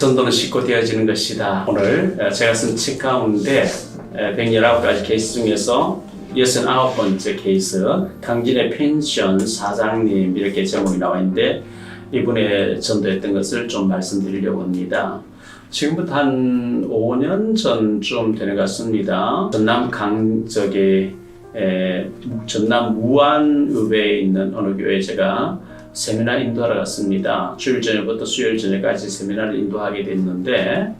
전도는 쉽고 되어지는 것이다. 오늘 어, 제가 쓴 책 가운데 119가지 케이스 중에서 69번째 케이스 강진의 펜션 사장님 이렇게 제목이 나와 있는데 이분의 전도했던 것을 좀 말씀드리려고 합니다. 지금부터 한 5년 전쯤 되는 것 같습니다. 전남 강적에 에, 전남 무안읍에 있는 어느 교회에 제가 세미나 인도하러 갔습니다. 주일 저녁부터 수요일 저녁까지 세미나를 인도하게 됐는데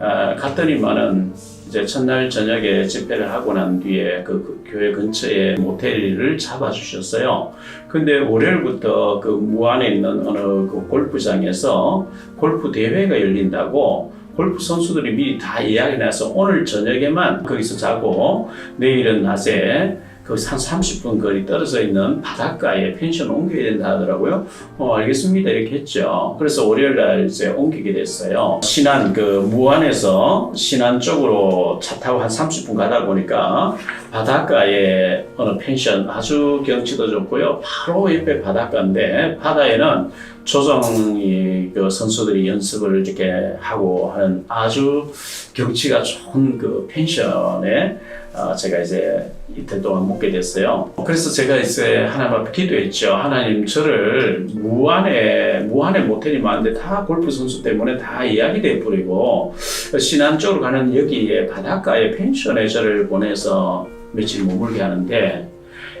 어, 갔더니만은 이제 첫날 저녁에 집회를 하고 난 뒤에 그, 그 교회 근처에 모텔을 잡아주셨어요. 근데 월요일부터 그 무안에 있는 어느 그 골프장에서 골프 대회가 열린다고 골프 선수들이 미리 다 이야기 나서 오늘 저녁에만 거기서 자고 내일은 낮에 거기서 한 30분 거리 떨어져 있는 바닷가에 펜션 옮겨야 된다 하더라고요. 어, 알겠습니다. 이렇게 했죠. 그래서 월요일 날 이제 옮기게 됐어요. 신안, 그, 무안에서 신안 쪽으로 차 타고 한 30분 가다 보니까 바닷가에 어느 펜션 아주 경치도 좋고요. 바로 옆에 바닷가인데 바다에는 조정이 그 선수들이 연습을 이렇게 하고 하는 아주 경치가 좋은 그 펜션에 어, 제가 이제 이틀 동안 묵게 됐어요. 그래서 제가 이제 하나님 앞에 기도했죠. 하나님 저를 무안에 무안에 모텔이 많은데 다 골프 선수 때문에 다 이야기 돼 버리고 신안 쪽으로 가는 여기에 바닷가에 펜션에 저를 보내서 며칠 머물게 하는데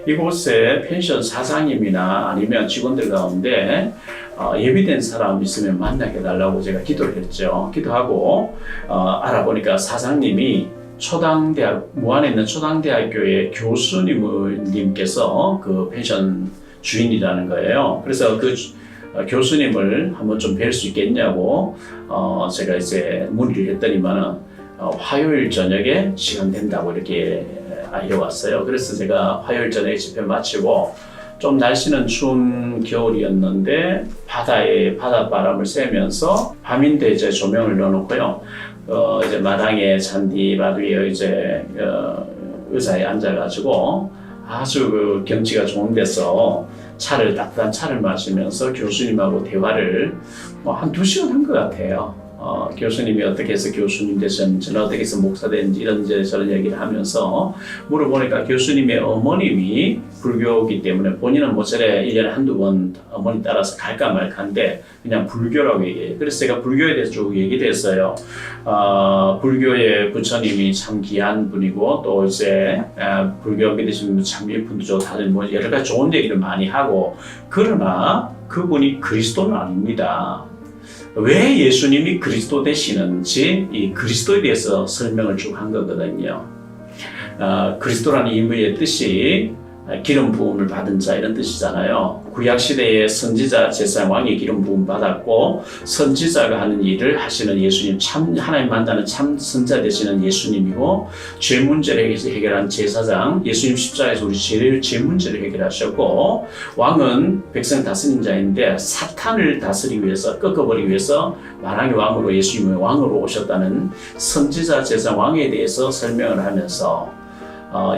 이곳에 펜션 사장님이나 아니면 직원들 가운데 어, 예비된 사람 있으면 만나게 해달라고 제가 기도를 했죠. 기도하고 어, 알아보니까 사장님이 초당대학 무안에 있는 초당대학교의 교수님께서 그 펜션 주인이라는 거예요. 그래서 그 주- 어, 교수님을 한번 좀 뵐 수 있겠냐고 어, 제가 이제 문의를 했더니만은 어, 화요일 저녁에 시간 된다고 이렇게 알려왔어요. 그래서 제가 화요일 저녁에 집회 마치고 좀 날씨는 추운 겨울이었는데 바다에 바닷바람을 쐬면서 밤인데 이제 조명을 넣어놓고요. 어, 이제 마당에 잔디밭 위에 이제 어, 의자에 앉아가지고 아주 그 경치가 좋은 데서 차를 따뜻한 차를 마시면서 교수님하고 대화를 뭐 한 두 시간 한 것 같아요. 어, 교수님이 어떻게 해서 교수님 되셨는지, 어떻게 해서 목사 됐는지 이런저런 저런 얘기를 하면서 물어보니까 교수님의 어머님이 불교이기 때문에 본인은 모처에 1년에 한두 번 어머니 따라서 갈까 말까인데 그냥 불교라고 얘기해요. 그래서 제가 불교에 대해서 쭉 얘기됐어요. 어, 불교의 부처님이 참 귀한 분이고 또 이제 아, 불교 믿으시는 분참 예쁜 분도 다들 뭐 여러 가지 좋은 얘기를 많이 하고 그러나 그분이 그리스도는 아닙니다. 왜 예수님이 그리스도 되시는지 이 그리스도에 대해서 설명을 쭉 한 거거든요. 아, 그리스도라는 인물의 뜻이 기름 부음을 받은 자 이런 뜻이잖아요. 구약 시대에 선지자 제사장 왕이 기름 부음 받았고 선지자가 하는 일을 하시는 예수님 참 하나님 만나는 참 선자 되시는 예수님이고 죄 문제를 해결한 제사장 예수님 십자가에서 우리 죄, 죄 문제를 해결하셨고 왕은 백성 다스린 자인데 사탄을 다스리기 위해서 꺾어버리기 위해서 만왕의 왕으로 예수님의 왕으로 오셨다는 선지자 제사장 왕에 대해서 설명을 하면서 어,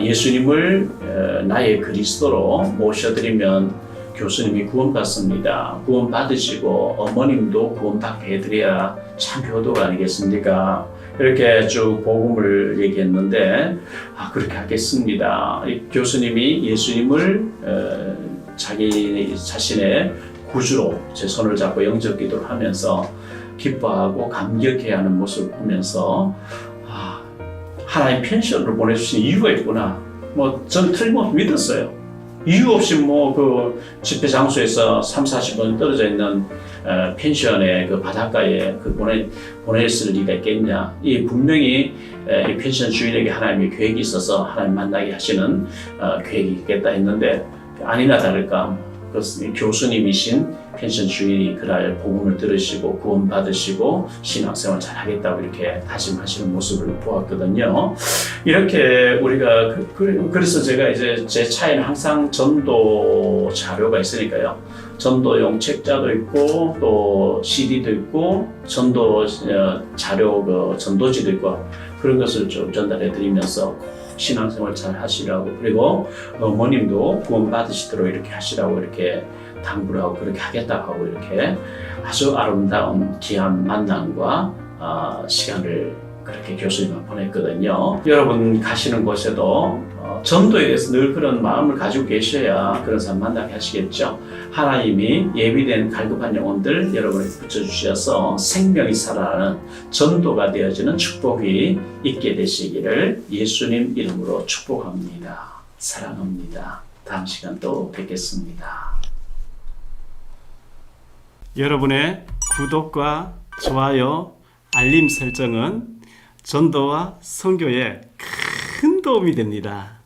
예수님을 어, 나의 그리스도로 모셔드리면 교수님이 구원받습니다. 구원받으시고 어머님도 구원받게 해드려야 참 효도가 아니겠습니까? 이렇게 쭉 복음을 얘기했는데 아 그렇게 하겠습니다. 이 교수님이 예수님을 어, 자기 자신의 구주로 제 손을 잡고 영접 기도를 하면서 기뻐하고 감격해하는 모습을 보면서 아, 하나님 펜션으로 보내주신 이유가 있구나. 뭐, 전 틀림없이 믿었어요. 이유 없이 뭐, 그 집회 장소에서 3, 40분 떨어져 있는 어, 펜션의 그 바닷가에 그 보내, 보냈을 리가 있겠냐. 이 분명히 에, 이 펜션 주인에게 하나님의 계획이 있어서 하나님 만나게 하시는 어, 계획이 있겠다 했는데 아니나 다를까. 그 교수님이신 펜션 주인이 그날 복음을 들으시고 구원받으시고 신앙생활 잘 하겠다고 이렇게 다짐하시는 모습을 보았거든요. 이렇게 우리가 그, 그- 그래서 제가 이제 제 차에는 항상 전도 자료가 있으니까요. 전도용 책자도 있고 또 CD도 있고 전도 어, 자료 그 전도지도 있고 그런 것을 좀 전달해 드리면서 신앙생활 잘 하시라고. 그리고 어머님도 구원 받으시도록 이렇게 하시라고 이렇게 당부를 하고 그렇게 하겠다고 하고 이렇게 아주 아름다운 귀한 만남과 아, 시간을 그렇게 교수님과 보냈거든요. 여러분 가시는 곳에도 어, 전도에 대해서 늘 그런 마음을 가지고 계셔야 그런 사람 만나게 하시겠죠. 하나님이 예비된 갈급한 영혼들 여러분에게 붙여주셔서 생명이 살아나는 전도가 되어지는 축복이 있게 되시기를 예수님 이름으로 축복합니다. 사랑합니다. 다음 시간 또 뵙겠습니다. 여러분의 구독과 좋아요, 알림 설정은 전도와 선교에 큰 도움이 됩니다.